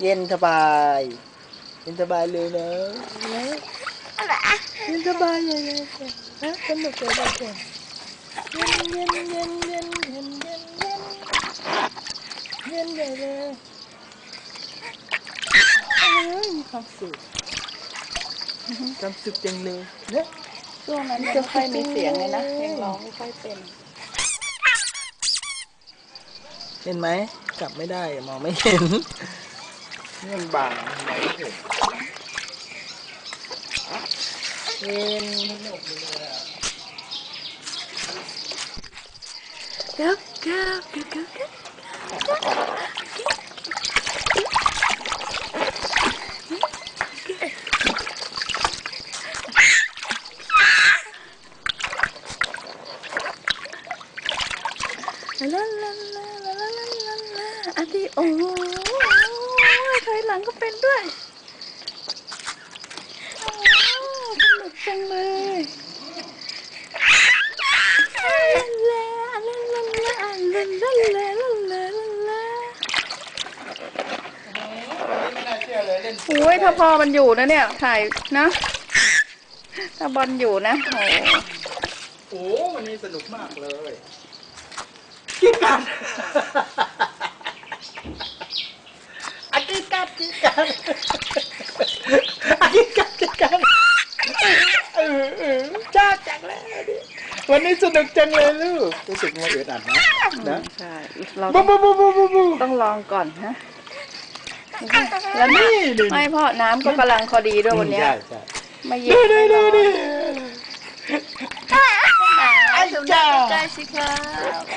Yên thơ bài Yên thơ bài lưu nữa Yên thơ bài lưu nữa Hả? Tính được rồi bài kìa เย็นเย็นเย็นเย็นเย็นเย็นเย็นเย็นเลยเลยเอ้ยมีความสุขความสุขจังเลยนะช่วงนั้นไม่ค่อยมีเสียงเลยนะเพลงร้องไม่ค่อยเป็น เห็นไหมกลับไม่ได้มองไม่เห็นนี่มันบังไม่เห็นเย็นสนุกเ Cướp, cướp, cướp, cướp, cướp. La la la la la la la la. อันที่โอ้ยถอยหลังก็เป็นด้วย อเลยเล่นโอ้ยถ้าพอมันอยู่นะเนี่ย ถ่ายนะ ถ้าบอลอยู่นะโอ้โอ้วันนี้สนุกมากเลยกิ๊กกัดอากิ๊กกัดกิ๊กกัดอากิ๊กกัดกิ๊กกัดเออเออจ้าจังเลยวันนี้สนุกจังเลยลูกรู้สึกว่าอึดอัดนะนะใช่เราบูบูบูบูบูบูต้องลองก่อนฮะ แล้วนี่นี่นี่ไม่พ่อน้ำก็กำลังพอดีด้วยวันเนี้ยใช่ใช่มาเย็นดูดูดูดูไอ้สมดัใกล้สิคะ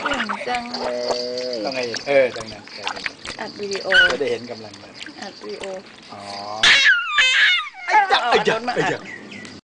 เก่งจังเลยต้องไงเออตรงนั้นอัดวิดีโอจะได้เห็นกำลังมันอัดวิดีโออ๋อเอาเอารถมาอัด